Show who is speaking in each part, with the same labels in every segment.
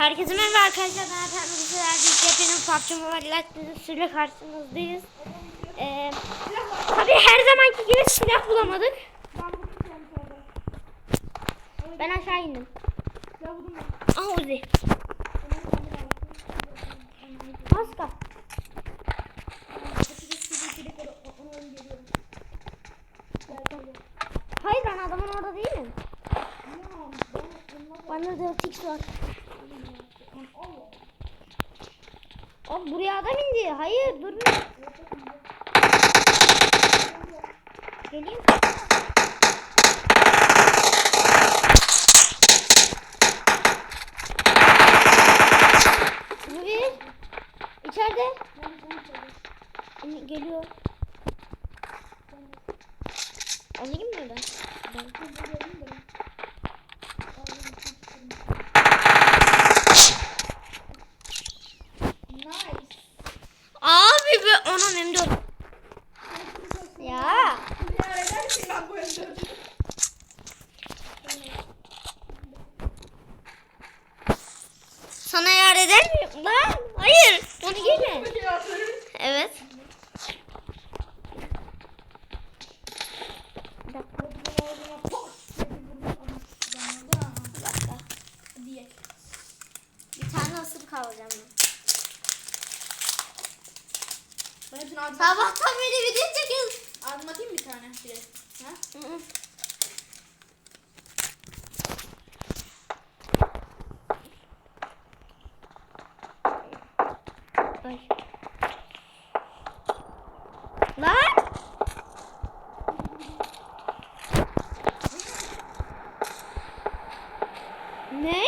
Speaker 1: Herkese merhaba arkadaşlar. Ben Ertan Bilgisayar Bilgisayar'ın PUBG Mobile sürü karşınızdayız. Ee, tabii her zamanki gibi silah bulamadık. Ben aşağı indim. Aha Uzi. Maska. Hayır ben adamın orada değilim. Bende 4x var. Buraya adam indi. Hayır dur. Geleyim. Bu bir. İçeride. İn- Geliyor. Alayım mı ben? Abi be anam M4. Ya. Sana yar eder miyim lan? Hayır. Onu giyme. Evet. Bir dakika. Bir dakika. Bir tane ısırık alacağım ben. Sabahtan beri video çekiyoruz.
Speaker 2: Anlatayım bir tane direkt. Ha?
Speaker 1: Hı hı. Ay. Lan! Ne?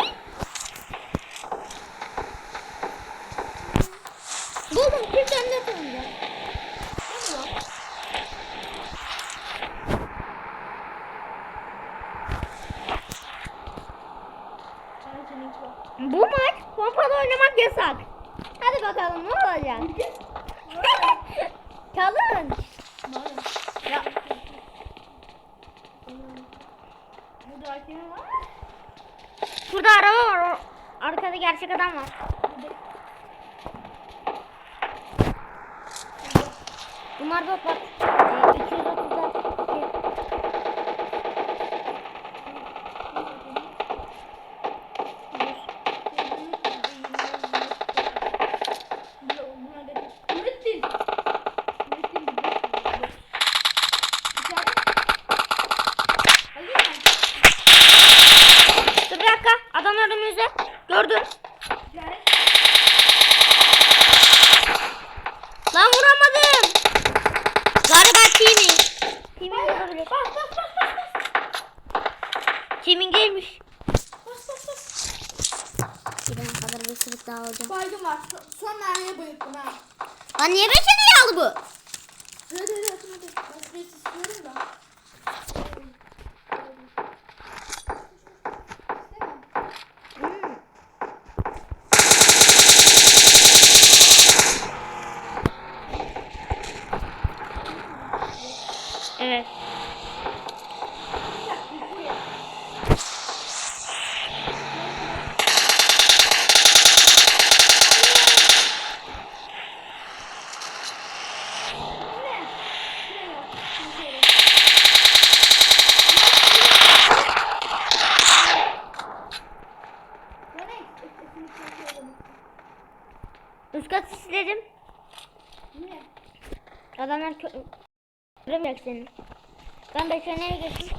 Speaker 1: Buldum 44 önce.
Speaker 2: Ben seninki var.
Speaker 1: Bu maç pompalı oynamak yasak. Hadi bakalım ne olacak? Kalın. Ya,
Speaker 2: Burada
Speaker 1: araba var. Arkada gerçek adam var. Bunlar da bak. Kimin gelmiş? Gidene kadar bir sırık daha alacağım.
Speaker 2: Baygın var. Son mermiye bayıldım ha.
Speaker 1: Lan niye beş tane aldı bu?
Speaker 2: Hadi hadi hadi space istiyorum da.
Speaker 1: Evet. Üst katı silerim.
Speaker 2: Ne?
Speaker 1: Adamlar kö- göremeyecek seni. Ben beş nereye geçtim?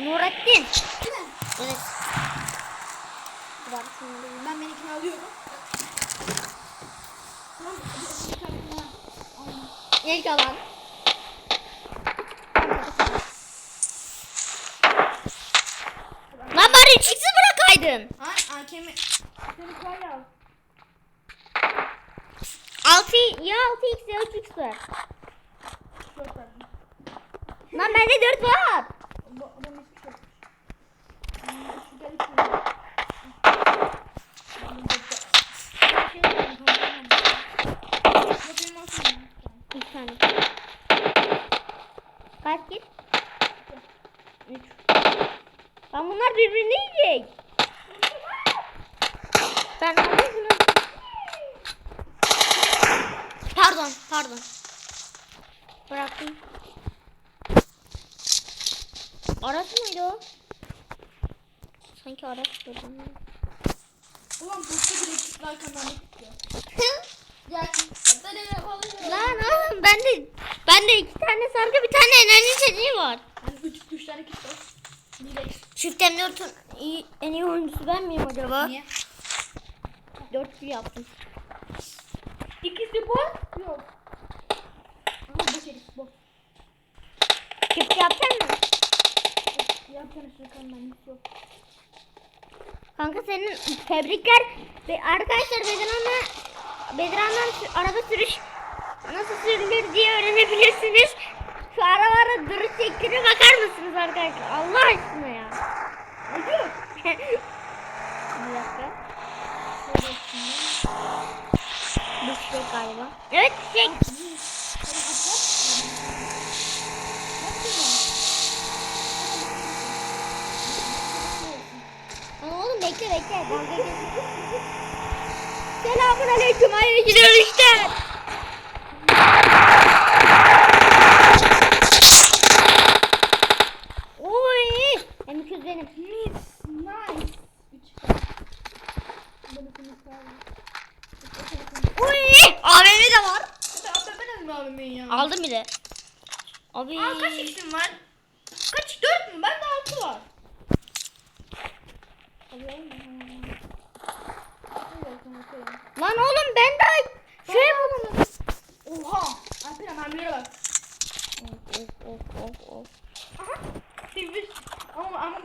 Speaker 1: Nurettin. Evet.
Speaker 2: Ben benimkini alıyorum.
Speaker 1: İlk alan. Lan bari çıksın bırakaydın.
Speaker 2: Ay AKM. Altı ya
Speaker 1: altı x ya üç
Speaker 2: x var.
Speaker 1: Lan bende dört var.
Speaker 2: tane. Kaç git?
Speaker 1: Üç. Lan bunlar birbirini yiyecek. Ben alayım Pardon, pardon. Bıraktım. Aras mıydı o? Sanki Aras gördüm.
Speaker 2: Ulan bu da bile kitler kanalına
Speaker 1: gidiyor. Gerçekten ben de ben de iki tane sargı bir tane enerji içeceği var.
Speaker 2: Hani üç, üç tane kit var.
Speaker 1: Çift M4'ün iyi, en iyi oyuncusu ben miyim acaba?
Speaker 2: Niye?
Speaker 1: 4 yaptım.
Speaker 2: İkisi boş. Yok. Ama boş herif boş.
Speaker 1: Çift yapacak mı?
Speaker 2: Yapacağım şuradan ben hiç yok.
Speaker 1: Kanka senin tebrikler. Arkadaşlar Bedirhan'la Bedirhan'dan sü- araba sürüş nasıl sürülür diye öğrenebilirsiniz. Şu arabalara duruş şekline bakar mısınız arkadaşlar? Allah aşkına ya. Bir dakika. Şey galiba. Evet. Ama oğlum bekle bekle. Selamun aleyküm. Hayır gidiyor işte. Kız benim.
Speaker 2: Nice. Bir tane.
Speaker 1: Oy. AVM de var.
Speaker 2: Abi ben mi abimin ya?
Speaker 1: Aldım bir de. Abi.
Speaker 2: Aa kaç x'in var? Kaç? Dört mü? Bende altı var.
Speaker 1: Lan oğlum ben de şey buldum.
Speaker 2: Oha! Alperen hamleye bak.
Speaker 1: Of of of of.
Speaker 2: Aha. Sivri. Ama ama.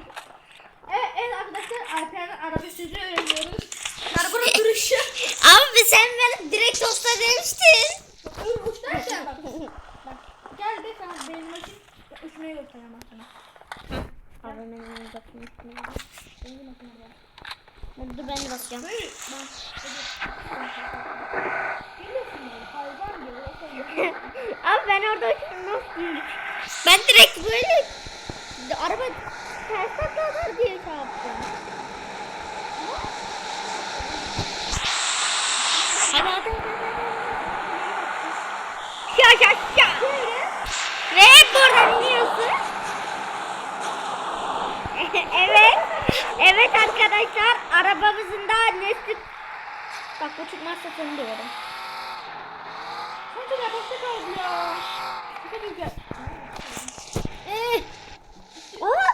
Speaker 2: Evet, evet arkadaşlar Alperen'in araba sözü öğreniyoruz. Arabanın duruşu.
Speaker 1: Abi sen bana direkt tosta demiştin.
Speaker 2: Dur uç derken bak. Bak. Gel be sana benim maçım. Uçmayı göstereyim bak sana.
Speaker 1: Abi benim bakayım.
Speaker 2: Benim maçım var.
Speaker 1: Dur ben de basacağım.
Speaker 2: Böyle bak.
Speaker 1: Abi ben orada nasıl Ben direkt böyle araba ters taklar diye şey yaptım. Hadi hadi. Şa şa. Ve buradan iniyorsun. evet. Evet arkadaşlar arabamızın da nesli... Bak bu çıkmazsa seni diyorum.
Speaker 2: De başta kaldı ya. Kadar güzel.
Speaker 1: Ee, Aa!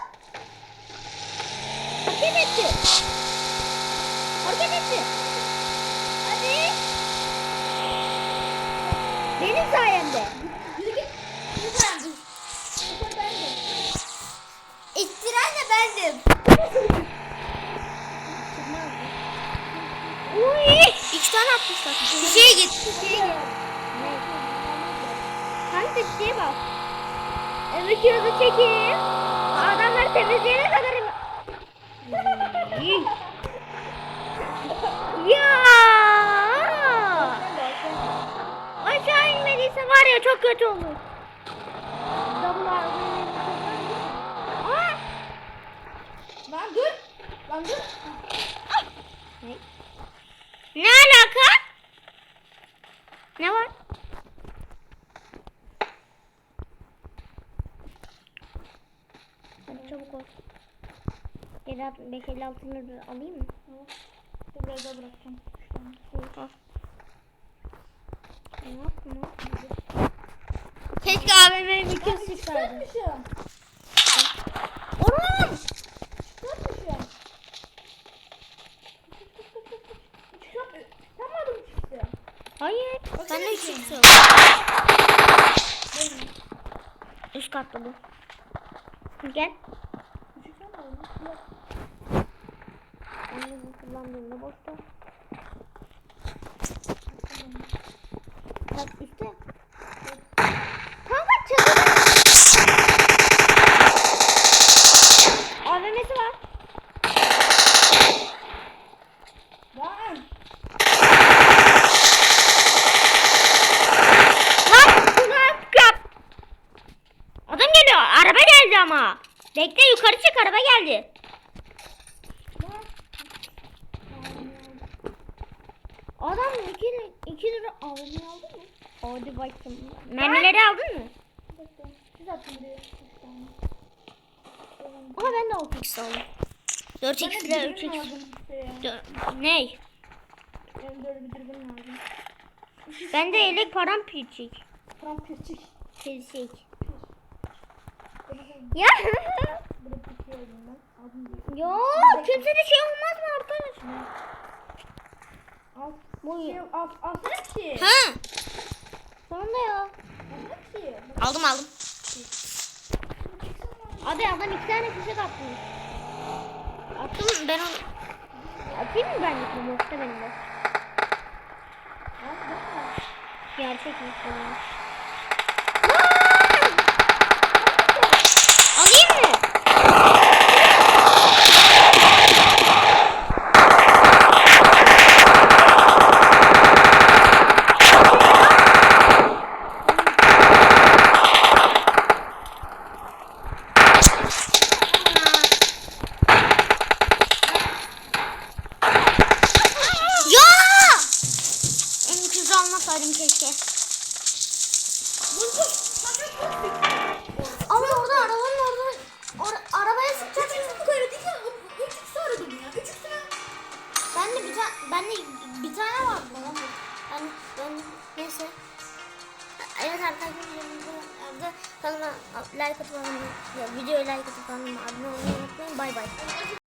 Speaker 1: Hareket etti. Hareket etti. Hadi. Benim sayemde.
Speaker 2: Yürü git. Yürü sen dur. Sen ben de.
Speaker 1: İttiren de bendim. Uy, iki tane atmışlar. Şişeye git. Şişeye git. Kanka şişeye bak. Evet şurada çekeyim. Adamlar temizleyene kadar im- ya. Aşağı inmediyse var ya çok kötü olur. Double Aa!
Speaker 2: Lan dur. Lan dur.
Speaker 1: Ne? Ne alaka? Ne var? Hadi çabuk ol. 5 50 altını alayım mı?
Speaker 2: Biraz daha bırakacağım.
Speaker 1: Ne lan? Keşke!
Speaker 2: Çıkartmışım. Çıkart. Çıkarmadım çıktı.
Speaker 1: Hayır. Ben de.
Speaker 2: Benim.
Speaker 1: Üst katta bu. Gel.
Speaker 2: Çıkarmadım. Yok.
Speaker 1: Onu kullandığımda boşta. Bak üstte. Kanka çadır. AVM'si var.
Speaker 2: Lan.
Speaker 1: Lan bunu yap. Adam geliyor. Araba geldi ama. Bekle yukarı çık araba geldi. Adam 2 2 lira aldın mı? Hadi bakayım. Mermileri aldın mı?
Speaker 2: Siz atın buraya.
Speaker 1: Ama ben de 6x aldım. 4x ile 3x. Dö- Ney?
Speaker 2: Benim böyle bir dürbün lazım.
Speaker 1: Ben de elek param piçik.
Speaker 2: Tam küçük.
Speaker 1: Piçik. Ya. ya kimse de şey olmaz mı arkadaş?
Speaker 2: Al.
Speaker 1: Bu
Speaker 2: Şey, al, alsana ki.
Speaker 1: Ha. Sonunda ya. Aldım aldım. Abi adam iki tane fişek atmış. Attım ben onu. Atayım mı ben de yoksa benim de.
Speaker 2: Al, bakma.
Speaker 1: Gerçekmiş bu. Alayım mı? Ya! En ucuz almasaydım keşke. Ama orada arabanın orada or- arabaya sıkacaksın.
Speaker 2: Bu kadar değil ya. Üç üstü aradım ya. Üç üstü
Speaker 1: Ben de bir tane ben de bir tane var bana. Ben ben neyse. Evet arkadaşlar evde kanalıma like atıp videoya like atıp kanalıma abone olmayı unutmayın. Bay bay.